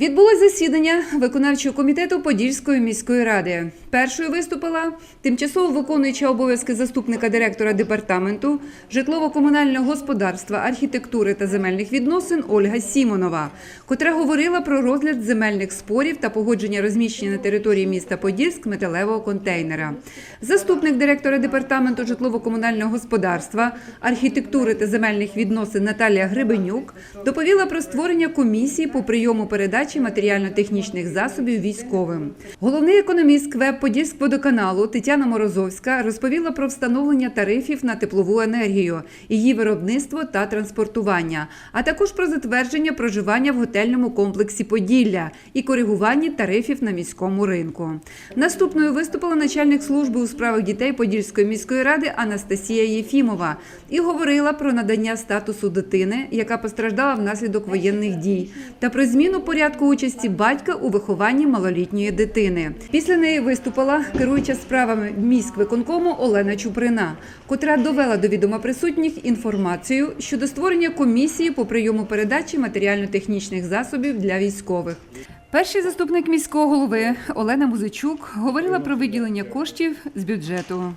Відбулось засідання виконавчого комітету Подільської міської ради. Першою виступила тимчасово виконуюча обов'язки заступника директора департаменту житлово-комунального господарства, архітектури та земельних відносин Ольга Сімонова, котра говорила про розгляд земельних спорів та погодження розміщення на території міста Подільськ металевого контейнера. Заступник директора департаменту житлово-комунального господарства, архітектури та земельних відносин Наталія Гребенюк доповіла про створення комісії по прийому передачі матеріально-технічних засобів військовим. Головний економіст КВЕП Подільськводоканалу Тетяна Морозовська розповіла про встановлення тарифів на теплову енергію, її виробництво та транспортування, а також про затвердження проживання в готельному комплексі Поділля і коригування тарифів на міському ринку. Наступною виступила начальник служби у справах дітей Подільської міської ради Анастасія Єфімова і говорила про надання статусу дитини, яка постраждала внаслідок воєнних дій, та про зміну порядку участі батька у вихованні малолітньої дитини. Після неї виступила керуюча справами міськвиконкому Олена Чуприна, котра довела до відома присутніх інформацію щодо створення комісії по прийому передачі матеріально-технічних засобів для військових. Перший заступник міського голови Олена Музичук говорила про виділення коштів з бюджету.